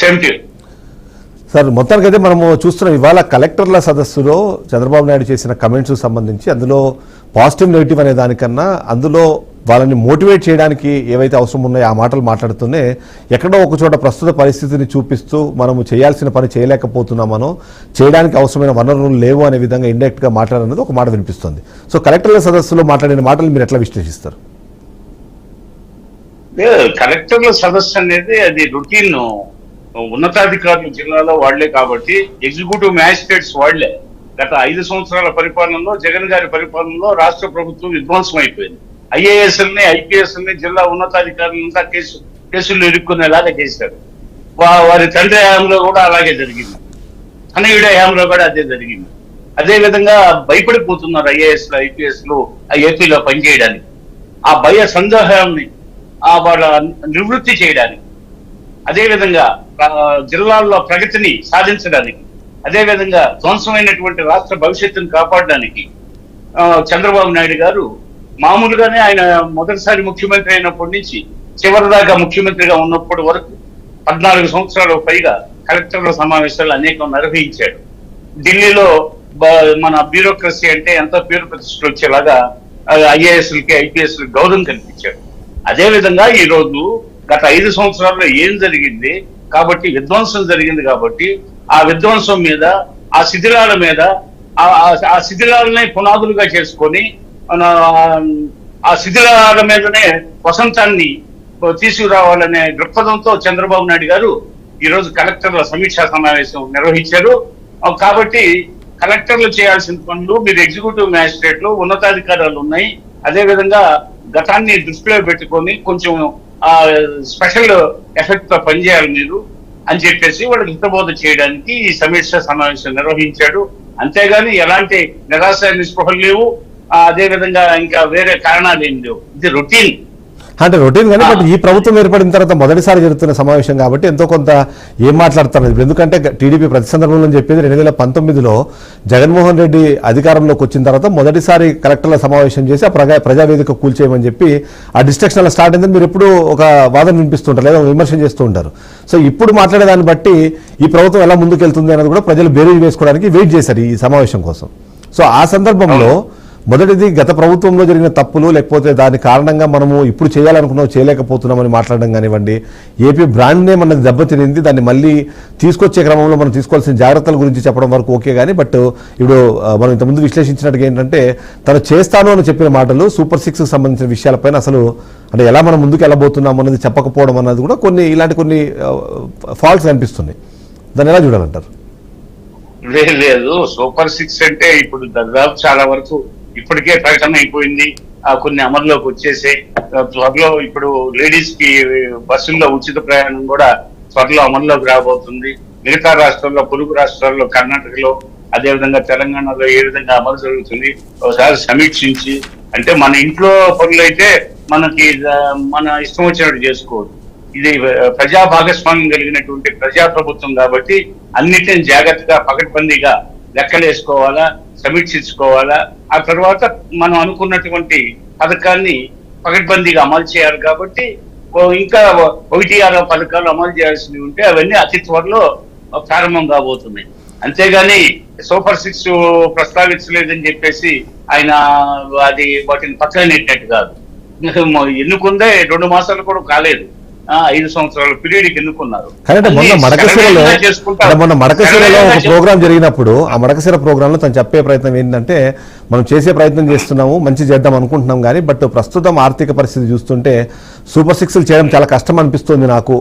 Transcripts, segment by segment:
Same to sir మొత్తానికైతే మనము చూస్తున్నాం ఇవాళ కలెక్టర్ల సదస్సులో చంద్రబాబు నాయుడు చేసిన కమెంట్స్ సంబంధించి అందులో పాజిటివ్ నెగిటివ్ అనే దానికన్నా అందులో వాళ్ళని మోటివేట్ చేయడానికి ఏవైతే అవసరం ఉన్నాయో ఆ మాటలు మాట్లాడుతూనే ఎక్కడో ఒక చోట ప్రస్తుత పరిస్థితిని చూపిస్తూ మనము చేయాల్సిన పని చేయలేకపోతున్నామనో చేయడానికి అవసరమైన వనరులు లేవు అనే విధంగా ఇండైరెక్ట్గా మాట్లాడన్నది ఒక మాట వినిపిస్తుంది. సో కలెక్టర్ల సదస్సులో మాట్లాడిన మాటలు మీరు ఎట్లా విశ్లేషిస్తారు? కలెక్టర్ల సదస్సు అనేది అది రొటీన్ ఉన్నతాధికారులు జిల్లాలో వాళ్ళే కాబట్టి ఎగ్జిక్యూటివ్ మ్యాజిస్ట్రేట్స్ వాళ్ళే. గత ఐదు సంవత్సరాల పరిపాలనలో జగన్ గారి పరిపాలనలో రాష్ట్ర ప్రభుత్వం విధ్వంసం అయిపోయింది ఐఏఎస్ఎల్ని ఐపీఎస్ఎల్ని జిల్లా ఉన్నతాధికారులంతా కేసు కేసులు ఇరుక్కునేలాగా చేశారు. వా- వారి తండ్రి హయాంలో కూడా అలాగే జరిగింది. అన్నయుడి హయాంలో కూడా అదే జరిగింది. అదే విధంగా భయపడిపోతున్నారు ఐఏఎస్లు ఐపీఎస్లు ఏపీలో పనిచేయడానికి. ఆ భయ సందేహాన్ని ఆ వాళ్ళ నివృత్తి చేయడానికి. అదేవిధంగా జిల్లాల్లో ప్రగతిని సాధించడానికి అదే విధంగా ధ్వంసమైనటువంటి రాష్ట్ర భవిష్యత్తును కాపాడడానికి చంద్రబాబు నాయుడు గారు మామూలుగానే ఆయన మొదటిసారి ముఖ్యమంత్రి అయినప్పటి నుంచి చివరిదాకా ముఖ్యమంత్రిగా ఉన్నప్పటి వరకు పద్నాలుగు సంవత్సరాలకు పైగా కలెక్టర్ల సమావేశాలు అనేకం నిర్వహించాడు. ఢిల్లీలో మన బ్యూరోక్రసీ అంటే ఎంతో పేరు ప్రతిష్టలు వచ్చేలాగా ఐఏఎస్లకి ఐపీఎస్లకి గౌరవం కల్పించాడు. అదే విధంగా ఈ రోజు గత ఐదు సంవత్సరాల్లో ఏం జరిగింది? కాబట్టి విధ్వంసం జరిగింది కాబట్టి ఆ విధ్వంసం మీద ఆ శిథిలాల మీద ఆ- శిథిలాలనే పునాదులుగా చేసుకొని మన ఆ శిథిలాల మీదనే వసంతాన్ని తీసుకురావాలనే దృక్పథంతో చంద్రబాబు నాయుడు గారు ఈరోజు కలెక్టర్ల సమీక్షా సమావేశం నిర్వహించారు. కాబట్టి కలెక్టర్లు చేయాల్సిన పనులు మీరు ఎగ్జిక్యూటివ్ మ్యాజిస్ట్రేట్లు ఉన్నతాధికారాలు ఉన్నాయి. అదేవిధంగా గతాన్ని దృష్టిలో పెట్టుకొని కొంచెం స్పెషల్ ఎఫెక్ట్తో పనిచేయాలి మీరు అని చెప్పేసి వాళ్ళకి హితబోధ చేయడానికి ఈ సమీక్ష సమావేశం నిర్వహించాడు. అంతేగాని ఎలాంటి నిరాశ నిస్పృహలు లేవు. అదే విధంగా ఇంకా వేరే కారణాలు ఏం లేవు. ఇది రొటీన్. అంటే రొటీన్ కానీ బట్ ఈ ప్రభుత్వం ఏర్పడిన తర్వాత మొదటిసారి జరుగుతున్న సమావేశం కాబట్టి ఎంతో కొంత ఏం మాట్లాడుతున్నారు? ఇప్పుడు ఎందుకంటే టీడీపీ ప్రతి సందర్భంలో చెప్పేది రెండు వేల పంతొమ్మిదిలో జగన్మోహన్ రెడ్డి అధికారంలోకి వచ్చిన తర్వాత మొదటిసారి కలెక్టర్ల సమావేశం చేసి ఆ ప్రజా ప్రజావేదిక కూల్చేయమని చెప్పి ఆ డిస్ట్రక్షన్ అలా స్టార్ట్ అయిందని మీరు ఎప్పుడు ఒక వాదన వినిపిస్తుంటారు లేదా విమర్శ చేస్తూ ఉంటారు. సో ఇప్పుడు మాట్లాడే దాన్ని బట్టి ఈ ప్రభుత్వం ఎలా ముందుకెళ్తుంది అనేది కూడా ప్రజలు బేరీజ్ వేసుకోవడానికి వెయిట్ చేశారు ఈ సమావేశం కోసం. సో ఆ సందర్భంలో మొదటిది గత ప్రభుత్వంలో జరిగిన తప్పులు లేకపోతే దాని కారణంగా మనము ఇప్పుడు చేయాలనుకున్నాం చేయలేకపోతున్నామని మాట్లాడడం కానివ్వండి ఏపీ బ్రాండ్ నేమ్ అన్నది దెబ్బతినింది దాన్ని మళ్ళీ తీసుకొచ్చే క్రమంలో మనం తీసుకోవాల్సిన జాగ్రత్తల గురించి చెప్పడం వరకు ఓకే కానీ బట్ ఇప్పుడు మనం ఇంతకుముందు విశ్లేషించినట్టుగా ఏంటంటే తను చేస్తాను అని చెప్పిన మాటలు సూపర్ సిక్స్ సంబంధించిన విషయాలపైన అసలు అంటే ఎలా మనం ముందుకు వెళ్ళబోతున్నాం అన్నది చెప్పకపోవడం అన్నది కూడా కొన్ని ఇలాంటి కొన్ని ఫాల్ట్స్ అనిపిస్తున్నాయి దాన్ని ఎలా చూడాలంటారు? లేదు లేదు. సూపర్ సిక్స్ అంటే ఇప్పుడు దాదాపు చాలా వరకు ఇప్పటికే ప్రకటన అయిపోయింది. కొన్ని అమల్లోకి వచ్చేసే త్వరలో ఇప్పుడు లేడీస్కి బస్సుల్లో ఉచిత ప్రయాణం కూడా త్వరలో అమల్లోకి రాబోతుంది. మిగతా రాష్ట్రాల్లో పొరుగు రాష్ట్రాల్లో కర్ణాటకలో అదే విధంగా తెలంగాణలో ఏ విధంగా అమలు జరుగుతుంది ఒకసారి సమీక్షించి అంటే మన ఇంట్లో పనులు అయితే మనకి మన ఇష్టం వచ్చినట్టు చేసుకోవచ్చు. ఇది ప్రజా భాగస్వామ్యం కలిగినటువంటి ప్రజా ప్రభుత్వం కాబట్టి అన్నిటిని జాగ్రత్తగా పకడ్బందీగా లెక్కలేసుకోవాలా సమీక్షించుకోవాలా ఆ తర్వాత మనం అనుకున్నటువంటి పథకాన్ని పకడ్బందీగా అమలు చేయాలి కాబట్టి ఇంకా ఒకటి ఆరో పథకాలు అమలు చేయాల్సినవి ఉంటే అవన్నీ అతి త్వరలో ప్రారంభం కాబోతున్నాయి. అంతేగాని సూపర్ సిక్స్ ప్రస్తావించలేదని చెప్పేసి ఆయన అది వాటిని పక్కన నెట్టినట్టు కాదు. ఎన్నుకుందే రెండు మాసాలు కూడా కాలేదు. ఐదు సంవత్సరాల పీరియడ్కి ఎన్నుకున్నారు. మొన్న మడకశిరలో ఒక. ప్రోగ్రామ్ జరిగినప్పుడు ఆ మడకశిర ప్రోగ్రామ్లో తను చెప్పే ప్రయత్నం ఏంటంటే మనం చేసే ప్రయత్నం చేస్తున్నాము మంచి చేద్దాం అనుకుంటున్నాం కానీ బట్ ప్రస్తుతం ఆర్థిక పరిస్థితి చూస్తుంటే సూపర్ సిక్స్లు చేయడం చాలా కష్టం అనిపిస్తుంది నాకు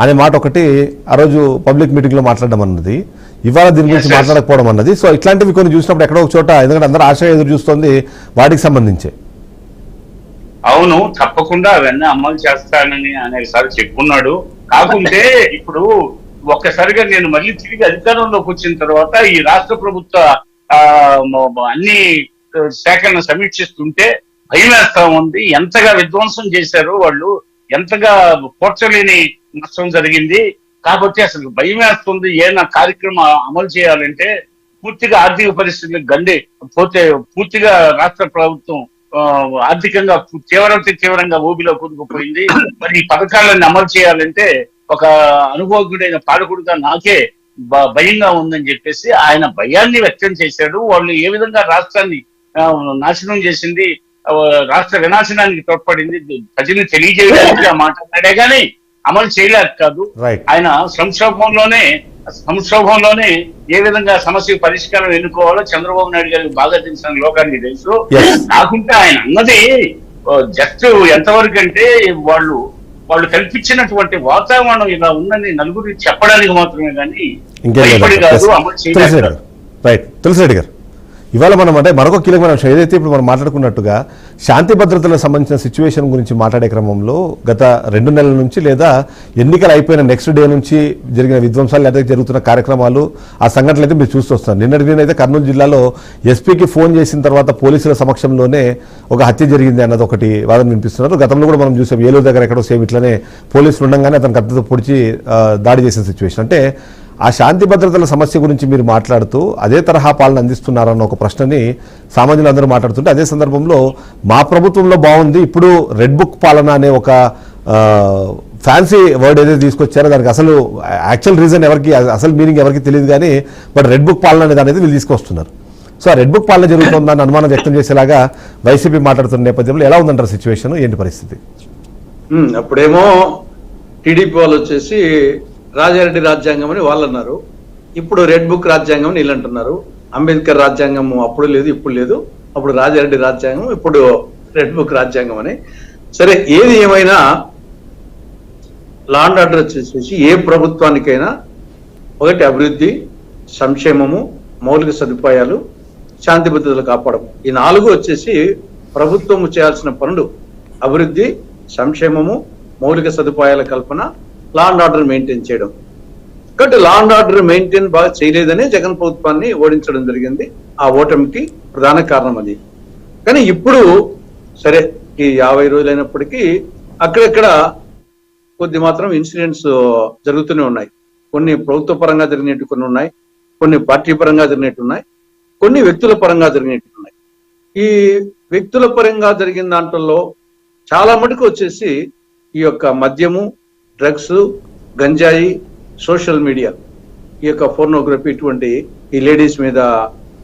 అనే మాట ఒకటి ఆ రోజు పబ్లిక్ మీటింగ్లో మాట్లాడడం అన్నది. ఇవాళ దీని గురించి. మాట్లాడకపోవడం అన్నది. సో ఇట్లాంటివి కొన్ని చూసినప్పుడు ఎక్కడో ఒక చోట ఎందుకంటే అందరూ ఆశ ఎదురు చూస్తుంది వాటికి సంబంధించి. అవును తప్పకుండా అవన్నీ అమలు చేస్తానని అనేసారి చెప్పుకున్నాడు కాకుంటే ఇప్పుడు ఒక్కసారిగా నేను మళ్ళీ తిరిగి అధికారంలోకి వచ్చిన తర్వాత ఈ రాష్ట్ర ప్రభుత్వ అన్ని శాఖలను సమీక్షిస్తుంటే భయం వేస్తా ఉంది. ఎంతగా విధ్వంసం చేశారు వాళ్ళు ఎంతగా పోర్చలేని నష్టం జరిగింది. కాబట్టి అసలు భయం వేస్తుంది ఏమైనా కార్యక్రమం అమలు చేయాలంటే పూర్తిగా ఆర్థిక పరిస్థితులకు గండి పోతే పూర్తిగా రాష్ట్ర ప్రభుత్వం ఆర్థికంగా తీవ్ర తీవ్రంగా ఊబిలో కూరుకుపోయింది. మరి ఈ పథకాలను అమలు చేయాలంటే ఒక అనుభవజ్ఞుడైన పాలకుడుగా నాకే భయంగా ఉందని చెప్పేసి ఆయన భయాన్ని వ్యక్తం చేశాడు. వాళ్ళు ఏ విధంగా రాష్ట్రాన్ని నాశనం చేసింది రాష్ట్ర వినాశనానికి తోడ్పడింది ప్రజలు తెలియజేయడానికి ఆ మాట అన్నాడే కానీ అమలు చేయలేక కాదు. ఆయన సంక్షోభంలోనే సంక్షోభంలోనే ఏ విధంగా సమస్య పరిష్కారం ఎన్నుకోవాలో చంద్రబాబు నాయుడు గారికి బాగా తెలిసిన లోకానికి తెలుసు. కాకుంటే ఆయన అన్నది జస్ట్ ఎంతవరకు అంటే వాళ్ళు వాళ్ళు కల్పించినటువంటి వాతావరణం ఇలా ఉందని నలుగురికి చెప్పడానికి మాత్రమే కానీ కాదు అమలు చేయలేదు రైట్ తులసిరెడ్డి గారు. ఇవాళ మనం అంటే మరొక కీలకమైన విషయం ఏదైతే ఇప్పుడు మనం మాట్లాడుకున్నట్టుగా శాంతి భద్రతలకు సంబంధించిన సిచ్యువేషన్ గురించి మాట్లాడే క్రమంలో గత రెండు నెలల నుంచి లేదా ఎన్నికలు అయిపోయిన నెక్స్ట్ డే నుంచి జరిగిన విధ్వంసాలు లేదా జరుగుతున్న కార్యక్రమాలు ఆ సంఘటనలు అయితే మీరు చూస్తొస్తాను నిన్నటి దిన అయితే కర్నూలు జిల్లాలో ఎస్పీకి ఫోన్ చేసిన తర్వాత పోలీసుల సమక్షంలోనే ఒక హత్య జరిగింది అన్నది ఒకటి వాదన వినిపిస్తున్నారు. గతంలో కూడా మనం చూసాం ఏలూరు దగ్గర ఎక్కడో సేమ్ ఇట్లనే పోలీసులు ఉండగానే అతను కత్తితో పొడిచి దాడి చేసిన సిచ్యువేషన్ అంటే ఆ శాంతి భద్రతల సమస్య గురించి మీరు మాట్లాడుతూ అదే తరహా పాలన అందిస్తున్నారన్న ఒక ప్రశ్నని సామాన్యులు అందరూ మాట్లాడుతుంటే అదే సందర్భంలో మా ప్రభుత్వంలో బాగుంది ఇప్పుడు రెడ్ బుక్ పాలన అనే ఒక ఫ్యాన్సీ వర్డ్ ఏదైతే తీసుకొచ్చారో దానికి అసలు యాక్చువల్ రీజన్ ఎవరికి అసలు మీనింగ్ ఎవరికి తెలియదు కానీ బట్ రెడ్ బుక్ పాలన అనేది అనేది వీళ్ళు తీసుకొస్తున్నారు. సో ఆ రెడ్ బుక్ పాలన జరుగుతుందని అనుమానం వ్యక్తం చేసేలాగా వైసీపీ మాట్లాడుతున్న నేపథ్యంలో ఎలా ఉందంటారు సిచ్యువేషన్ ఏంటి పరిస్థితి? అప్పుడేమో టీడీపీ వాళ్ళు వచ్చేసి రాజారెడ్డి రాజ్యాంగం అని వాళ్ళు అన్నారు ఇప్పుడు రెడ్ బుక్ రాజ్యాంగం అని వీళ్ళంటున్నారు. అంబేద్కర్ రాజ్యాంగం అప్పుడు లేదు ఇప్పుడు లేదు. అప్పుడు రాజారెడ్డి రాజ్యాంగం ఇప్పుడు రెడ్ బుక్ రాజ్యాంగం అని. సరే ఏది ఏమైనా లాండ్ ఆర్డర్ వచ్చేసి ఏ ప్రభుత్వానికైనా ఒకటి అభివృద్ధి సంక్షేమము మౌలిక సదుపాయాలు శాంతి భద్రతలు కాపాడడం ఈ నాలుగు వచ్చేసి ప్రభుత్వము చేయాల్సిన పనులు. అభివృద్ధి సంక్షేమము మౌలిక సదుపాయాల కల్పన లా అండ్ ఆర్డర్ మెయింటైన్ చేయడం. కాబట్టి లా అండ్ ఆర్డర్ మెయింటైన్ బాగా చేయలేదని జగన్ ప్రభుత్వాన్ని ఓడించడం జరిగింది. ఆ ఓటమికి ప్రధాన కారణం అది. కానీ ఇప్పుడు సరే ఈ యాభై రోజులైనప్పటికీ అక్కడక్కడ కొద్ది మాత్రం ఇన్సిడెంట్స్ జరుగుతూనే ఉన్నాయి. కొన్ని ప్రభుత్వ పరంగా జరిగినట్టు కొన్ని ఉన్నాయి. కొన్ని పార్టీ పరంగా జరిగినట్టు ఉన్నాయి. కొన్ని వ్యక్తుల పరంగా జరిగినట్టు ఉన్నాయి. ఈ వ్యక్తుల పరంగా జరిగిన దాంట్లో చాలా మటుకు వచ్చేసి ఈ యొక్క మద్యము డ్రగ్స్ గంజాయి సోషల్ మీడియా ఈ యొక్క ఫోర్నోగ్రఫీ ఇటువంటి ఈ లేడీస్ మీద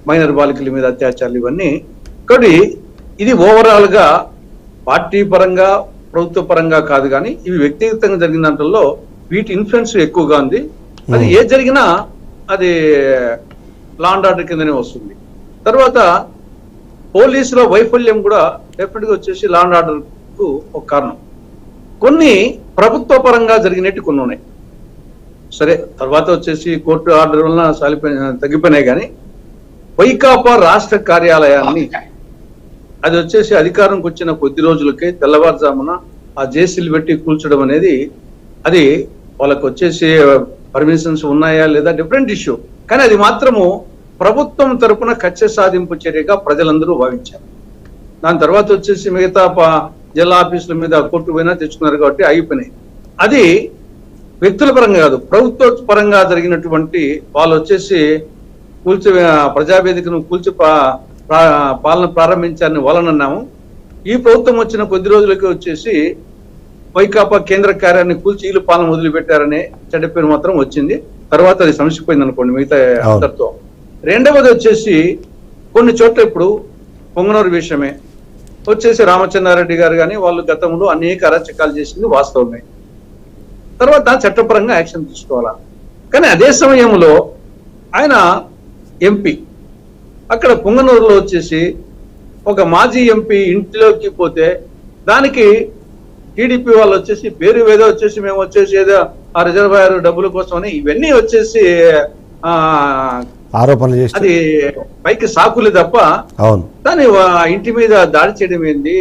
మైనర్ బాలికల మీద అత్యాచారాలు ఇవన్నీ. కాబట్టి ఇది ఓవరాల్గా పార్టీ పరంగా ప్రభుత్వ పరంగా కాదు కానీ ఇవి వ్యక్తిగతంగా జరిగిన దాంట్లో వీటి ఇన్ఫ్లుయెన్స్ ఎక్కువగా ఉంది. అది ఏ జరిగినా అది లాండ్ ఆర్డర్ కిందనే వస్తుంది. తర్వాత పోలీసుల వైఫల్యం కూడా డెఫినెట్గా వచ్చేసి లాండ్ ఆర్డర్కు ఒక కారణం. కొన్ని ప్రభుత్వ పరంగా జరిగినట్టు కొన్ని ఉన్నాయి. సరే తర్వాత వచ్చేసి కోర్టు ఆర్డర్ వలన సాలిపోయి తగ్గిపోయినాయి కానీ వైకాపా రాష్ట్ర కార్యాలయాన్ని అది వచ్చేసి అధికారంకి వచ్చిన కొద్ది రోజులకే తెల్లవారుజామున ఆ జేసీలు పెట్టి కూల్చడం అనేది అది వాళ్ళకు వచ్చేసి పర్మిషన్స్ ఉన్నాయా లేదా డిఫరెంట్ ఇష్యూ. కానీ అది మాత్రము ప్రభుత్వం తరపున కక్ష సాధింపు చర్యగా ప్రజలందరూ భావించారు. దాని తర్వాత వచ్చేసి మిగతా జిల్లా ఆఫీసుల మీద కోర్టు పోయినా తెచ్చుకున్నారు కాబట్టి అయిపోయినాయి అది వ్యక్తుల పరంగా కాదు ప్రభుత్వ పరంగా జరిగినటువంటి వాళ్ళు వచ్చేసి కూల్చి ప్రజావేదికను కూల్చి పాలన ప్రారంభించారని వాళ్ళనన్నాము ఈ ప్రభుత్వం వచ్చిన కొద్ది రోజులకి వచ్చేసి వైకాపా కేంద్ర కార్యాన్ని కూల్చి వీళ్ళు పాలన మొదలుపెట్టారనే చెడ్డ పేరు మాత్రం వచ్చింది. తర్వాత అది సమసిపోయింది అనుకోండి మిగతా. అందరితో రెండవది వచ్చేసి కొన్ని చోట్ల ఇప్పుడు పొంగనూరు విషయమే. వచ్చేసి రామచంద్రారెడ్డి గారు కానీ వాళ్ళు గతంలో అనేక అరాచకాలు చేసింది వాస్తవమే. తర్వాత చట్టపరంగా యాక్షన్ తీసుకోవాలా? కానీ అదే సమయంలో ఆయన ఎంపీ. అక్కడ పుంగనూరులో వచ్చేసి ఒక మాజీ ఎంపీ ఇంట్లోకి పోతే దానికి టీడీపీ వాళ్ళు వచ్చేసి పేరు ఏదో వచ్చేసి మేము వచ్చేసి ఏదో ఆ రిజర్వాయర్ డబ్బుల కోసం అని ఇవన్నీ వచ్చేసి ఆరోపణలు చేసి అది పైకి సాకులు తప్ప అవును. దాని ఇంటి మీద దాడి చేయడం ఏంది?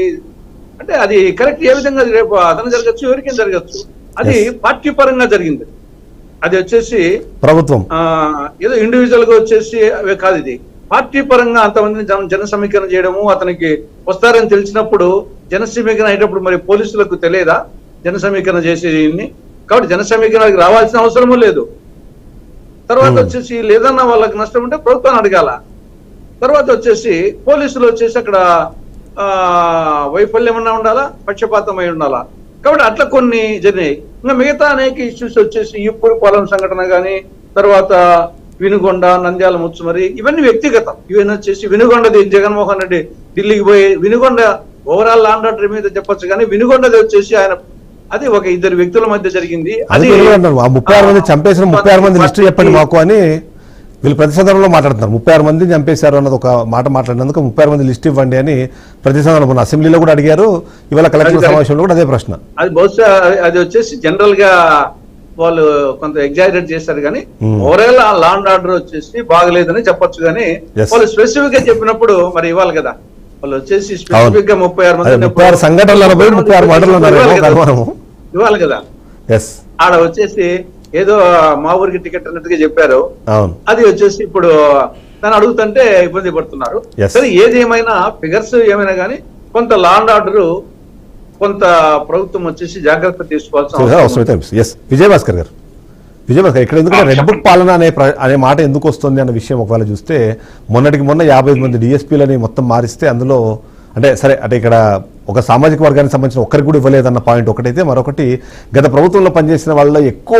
అంటే అది కరెక్ట్ ఏ విధంగా రేపు అతను జరగచ్చు ఎవరికైనా జరగచ్చు? అది. పార్టీ పరంగా జరిగింది. అది వచ్చేసి ప్రభుత్వం. ఆ ఏదో ఇండివిజువల్గా వచ్చేసి అవే కాదు ఇది. పార్టీ పరంగా అంతమందిని జన జన సమీకరణ చేయడము అతనికి వస్తారని తెలిసినప్పుడు జన సమీకరణ అయ్యేటప్పుడు మరి పోలీసులకు తెలియదా? జన సమీకరణ చేసేది కాబట్టి జన సమీకరణకి రావాల్సిన అవసరము లేదు. తర్వాత. వచ్చేసి లేదన్నా వాళ్ళకి నష్టం ఉంటే ప్రభుత్వాన్ని అడగాల. తర్వాత వచ్చేసి పోలీసులు వచ్చేసి అక్కడ ఆ వైఫల్యం అన్నా ఉండాలా? పక్షపాతం అయి ఉండాలా? కాబట్టి అట్లా కొన్ని జరిగినాయి. ఇంకా మిగతా అనేక ఇష్యూస్ వచ్చేసి ఇప్పుడు పొలం సంఘటన కానీ తర్వాత వినుగొండ నంద్యాల ముచ్చుమరి ఇవన్నీ వ్యక్తిగతం. ఇవన్నీ వచ్చేసి వినుగొండది జగన్మోహన్ రెడ్డి ఢిల్లీకి పోయి వినుగొండ ఓవరాల్ లాండ్ ఆర్డర్ మీద చెప్పొచ్చు కానీ వినుగొండది వచ్చేసి ఆయన అది ఒక ఇద్దరు వ్యక్తుల మధ్య జరిగింది. అది ముప్పై ఆరు మంది చంపేసిన ముప్పై ఆరు మంది లిస్ట్ చెప్పండి మాకు అని వీళ్ళు ప్రతి సందర్భంలో మాట్లాడుతున్నారు. ముప్పై ఆరు మంది చంపేశారు అన్నది ఒక మాట మాట్లాడినందుకు ముప్పై ఆరు మంది లిస్ట్ ఇవ్వండి అని ప్రతి సందర్భంలో మొన్న అసెంబ్లీలో కూడా అడిగారు. ఇవాళ కలెక్టర్ సమావేశంలో కూడా అదే ప్రశ్న. అది బహుశా అది వచ్చేసి జనరల్గా వాళ్ళు కొంత ఎగ్జాజరేట్ చేశారు కానీ. ఓవరాల్ ఆ లాండ్ ఆర్డర్ వచ్చేసి బాగలేదని చెప్పొచ్చు కానీ. వాళ్ళు స్పెసిఫిక్గా చెప్పినప్పుడు మరి ఇవ్వాలి కదా వాళ్ళు వచ్చేసి స్పెసిఫిక్గా ముప్పై ఆరు మంది ముప్పై ఆరు సంఘటనలు ముప్పై ఆరు మాటలు ఇవ్వాలి కదా. ఆడ వచ్చేసి ఏదో మా ఊరికి టికెట్ అన్నట్టుగా చెప్పారు. అవును. అది వచ్చేసి ఇప్పుడు దాన్ని అడుగుతుంటే ఇబ్బంది పడుతున్నారు. Yes. సరే ఏది ఏమైనా ఫిగర్స్ ఏమైనా కానీ కొంత లాండ్ ఆర్డర్ కొంత ప్రభుత్వం వచ్చేసి జాగ్రత్త తీసుకోవాల్సిన అవసరం విజయభాస్కర్ గారు. విజయభాస్కర్ ఇక్కడ ఎందుకంటే రెడ్ బుక్ పాలన అనే అనే మాట ఎందుకు వస్తుంది అన్న విషయం ఒకవేళ చూస్తే మొన్నటికి మొన్న యాభై మంది డిఎస్పీలని మొత్తం మారిస్తే అందులో అంటే సరే అంటే ఇక్కడ ఒక సామాజిక వర్గానికి సంబంధించిన ఒక్కరికి కూడా ఇవ్వలేదన్న పాయింట్ ఒకటైతే మరొకటి గత ప్రభుత్వంలో పనిచేసిన వాళ్ళలో ఎక్కువ